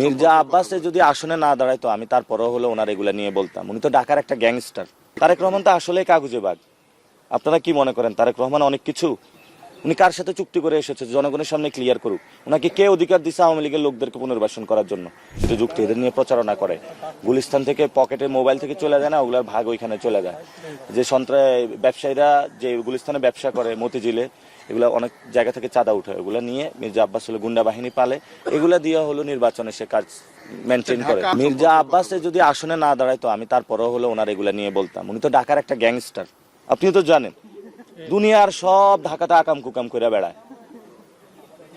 মির্জা আব্বাসে যদি আসনে না দাঁড়াইতো আমি তারপরও হলো ওনার এগুলা নিয়ে বলতাম। উনি তো ঢাকার একটা গ্যাংস্টার। তারেক রহমান তো আসলে কাগজে বাঘ আপনারা কি মনে করেন, তারেক রহমান অনেক কিছু? উনি কার সাথে চুক্তি করে এসেছে? জনগণের সামনে ক্লিয়ার করুক। ওনাকে কে অধিকার দিছে আওয়ামী লীগের লোকদেরকে পুনর্বাসন করার জন্য? এটা যুক্তি এদের নিয়ে প্রচারণা করে। গুলিস্তান থেকে পকেটে মোবাইল থেকে চলে যায় না ওগুলার ভাগ ওইখানে চলে যায়। যে সন্ত্রাস ব্যবসায়ীরা যে গুলিস্তানে ব্যবসা করে মতিঝিলে এগুলো অনেক জায়গা থেকে চাঁদা উঠে ওগুলো নিয়ে মির্জা আব্বাস হলো গুন্ডা বাহিনী পালে। এগুলা দিয়ে হলো নির্বাচনে সে কাজ মেনটেন করে। মির্জা আব্বাসে যদি আসনে না দাঁড়ায় তো আমি তারপরেও হলো ওনার এগুলা নিয়ে বলতাম। উনি তো ঢাকার একটা গ্যাংস্টার আপনি তো জানেন। দুনিয়ার সব ঢাকাতে আকাম কুকাম করে বেড়ায়।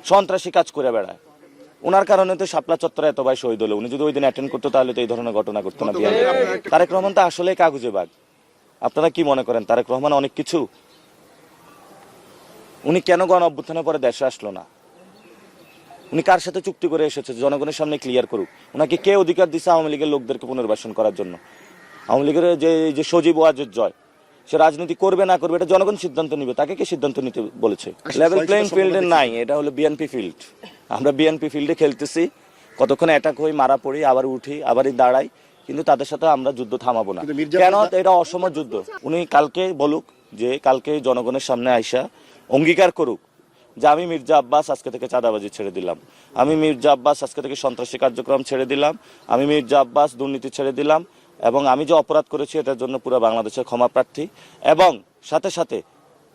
সন্ত্রাসী কাজ করে বেড়ায়। ওনার কারণে তো শাপলা চত্বরে এত ভাই শহীদ হলো। উনি যদি ওই দিন অ্যাটেন্ড করতো তাহলে তো এই ধরনের ঘটনা করতো না। বিএনপি তারেক রহমান তো আসলে কাগুজে বাগ আপনারা কি মনে করেন তারেক রহমান অনেক কিছু? উনি কেন গণ অভ্যুত্থানের পরে দেশে আসলো না? উনি কার সাথে চুক্তি করে এসেছে? জনগণের সামনে ক্লিয়ার করুক। ওনাকে কে অধিকার দিছে আওয়ামী লীগের লোকদেরকে পুনর্বাসন করার জন্য? আওয়ামী লীগের যে যে সজীব ওয়াজের জয় সে রাজনীতি করবে না করবে এটা জনগণ সিদ্ধান্ত নিবে। তাকে কে সিদ্ধান্ত নিতে বলেছে? লেভেল প্লেইং ফিল্ডে নাই এটা হলো বিএনপি ফিল্ড আমরা বিএনপি ফিল্ডে খেলতেছি কতক্ষণ অ্যাটাক হই মারা পড়ি আবার উঠি আবারই দাঁড়াই কিন্তু তাদের সাথে আমরা যুদ্ধ থামাবো না। কেন এটা অসম যুদ্ধ? উনি কালকে বলুক যে কালকে জনগণের সামনে আইসা অঙ্গীকার করুক যে আমি মির্জা আব্বাস আজকে থেকে চাঁদাবাজি ছেড়ে দিলাম। আমি মির্জা আব্বাস আজকে থেকে সন্ত্রাসী কার্যক্রম ছেড়ে দিলাম। আমি মির্জা আব্বাস দুর্নীতি ছেড়ে দিলাম। এবং আমি যে অপরাধ করেছি এটার জন্য পুরো বাংলাদেশের ক্ষমা প্রার্থী। এবং সাথে সাথে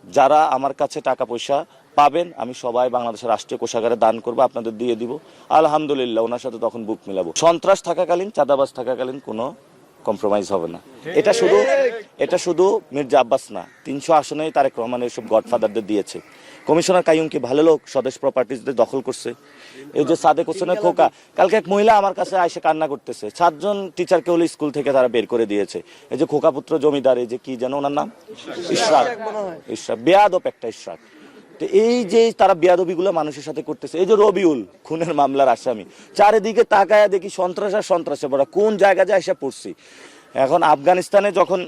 যারা আমার কাছে টাকা পয়সা পাবেন, আমি সবাই বাংলাদেশের রাষ্ট্রীয় কোষাগারে দান করব, আপনাদের দিয়ে দিব। আলহামদুলিল্লাহ, ওনার সাথে তখন বুক মিলাবো। সন্ত্রাস থাকাকালীন, চাঁদাবাজ থাকাকালীন কোনো কম্প্রোমাইজ হবে না। এটা শুধু এটা শুধু মির্জা আব্বাস না, তিনশো আসনেই তারেক রহমান এসব গডফাদারদের দিয়েছে। কমিশনার কাইম কি ভালো লোক, স্বদেশ প্রপার্টিজদের দখল করছে। এই যে সাদেক হোসেনের খোকা, কালকে এক মহিলা আমার কাছে এসে কান্না করতেছে। সাতজন টিচারকে হলো স্কুল থেকে তারা বের করে দিয়েছে। এই যে খোকা পুত্র জমিদার, এই যে কি যেন ওনার নাম? ইশরাক। ইশরাক, বেয়াদব একটা ইশরাক। তো এই যে তারা বেয়াদবিগুলো মানুষের সাথে করতেছে, এই যে রবিউল, খুনের মামলার আসামি। চারিদিকে তাকায়া দেখি সন্ত্রাস আর সন্ত্রাসে পড়া কোন জায়গা যায় এসে পড়ছি। এখন আফগানিস্তানে যখন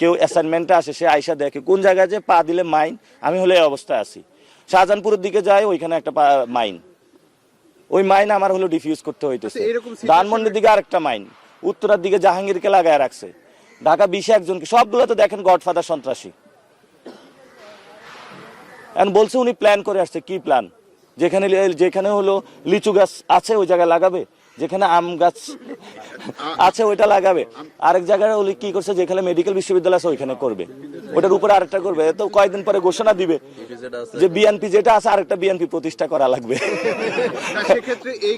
কেউ অ্যাসাইনমেন্টে আসে, সে আইসা দেখে, কোন জায়গায় যে পা দিলে মাইন, আমি হলে এই অবস্থায় আছি। শাহজাহানপুরের দিকে যায় ওইখানে একটা মাইন। ওই মাইন আমার হলো ডিফিউজ করতে হইতেছে। আচ্ছা, ধানমন্ডির দিকে আরেকটা মাইন। উত্তরার দিকে জাহাঙ্গীরকে লাগায় রাখছে। ঢাকা বিশে একজনকে। সবগুলো তো দেখেন গডফাদার সন্ত্রাসী। এখন বলছে উনি প্ল্যান করে আসছে। কি প্ল্যান যেখানে যেখানে হলো লিচু গাছ আছে ওই জায়গায় লাগাবে? যেখানে আম গাছ আছে ওইটা লাগাবে। আরেক জায়গায় ওই কি করছে যেখানে মেডিকেল বিশ্ববিদ্যালয় আছে ওইখানে করবে। ওটার উপরে আরেকটা করবে। তো কয়েকদিন পরে ঘোষণা দিবে যে বিএনপি যেটা আছে আরেকটা বিএনপি প্রতিষ্ঠা করা লাগবে। সেক্ষেত্রে এই